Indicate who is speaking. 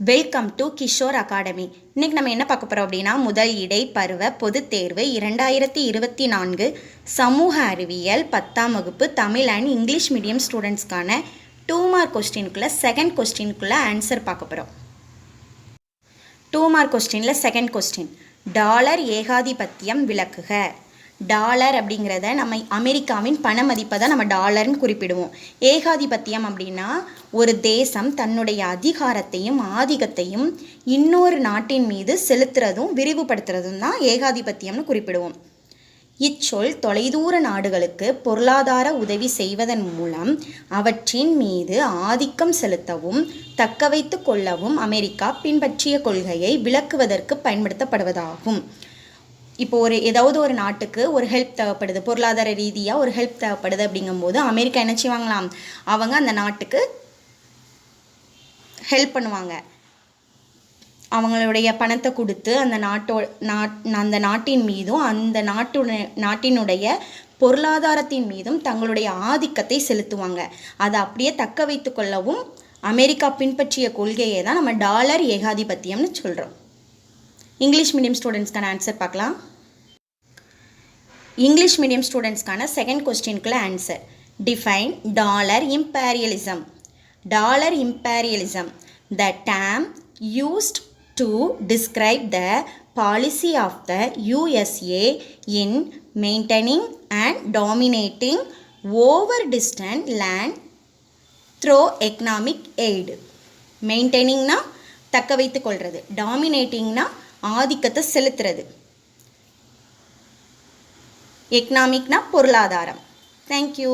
Speaker 1: Welcome to Kishore academy இன்னைக்கு நம்ம என்ன பார்க்க போகிறோம் அப்படின்னா முதல் இடை பருவ பொதுத் தேர்வு இரண்டாயிரத்தி இருபத்தி நான்கு சமூக அறிவியல் பத்தாம் வகுப்பு தமிழ் அண்ட் இங்கிலீஷ் மீடியம் ஸ்டூடெண்ட்ஸ்க்கான டூ மார்க் கொஸ்டினுக்குள்ளே செகண்ட் கொஸ்டினுக்குள்ளே ஆன்சர் பார்க்க போகிறோம் டூ மார்க் கொஸ்டினில் செகண்ட் கொஸ்டின் டாலர் ஏகாதிபத்தியம் விளக்குக. டாலர் அப்படிங்கிறத நம்ம அமெரிக்காவின் பண மதிப்பை தான் நம்ம டாலர்னு குறிப்பிடுவோம். ஏகாதிபத்தியம் அப்படின்னா ஒரு தேசம் தன்னுடைய அதிகாரத்தையும் ஆதிக்கத்தையும் இன்னொரு நாட்டின் மீது செலுத்துறதும் விரிவுபடுத்துறதும் தான் ஏகாதிபத்தியம்னு குறிப்பிடுவோம். இச்சொல் தொலைதூர நாடுகளுக்கு பொருளாதார உதவி செய்வதன் மூலம் அவற்றின் மீது ஆதிக்கம் செலுத்தவும் தக்கவைத்து கொள்ளவும் அமெரிக்கா பின்பற்றிய கொள்கையை விளக்குவதற்கு பயன்படுத்தப்படுவதாகும். இப்போ ஒரு ஏதாவது ஒரு நாட்டுக்கு ஒரு ஹெல்ப் தேவைப்படுது பொருளாதார ரீதியாக ஒரு ஹெல்ப் தேவைப்படுது அப்படிங்கும்போது அமெரிக்கா என்ன செய்வாங்களாம்? அவங்க அந்த நாட்டுக்கு ஹெல்ப் பண்ணுவாங்க. அவங்களுடைய பணத்தை கொடுத்து அந்த நாட்டோ நாட் அந்த நாட்டின் மீதும் அந்த நாட்டு நாட்டினுடைய பொருளாதாரத்தின் மீதும் தங்களுடைய ஆதிக்கத்தை செலுத்துவாங்க. அதை அப்படியே தக்க வைத்து கொள்ளவும் அமெரிக்கா பின்பற்றிய கொள்கையை தான் நம்ம டாலர் ஏகாதிபத்தியம்னு சொல்கிறோம் இங்கிலீஷ் மீடியம் ஸ்டூடெண்ட்ஸ்க்கான ஆன்சர் பார்க்கலாம். இங்கிலீஷ் மீடியம் ஸ்டூடெண்ட்ஸ்க்கான second கொஸ்டினுக்குள்ள answer define dollar imperialism dollar imperialism the term used to describe the policy of the USA in maintaining and dominating over distant land through economic aid மெயின்டைனிங்னா தக்க வைத்து கொள்வது டாமினேட்டிங்னா ஆதிக்கத்தை செலுத்துறது. எக்கனாமிக்னா பொருளாதாரம். Thank you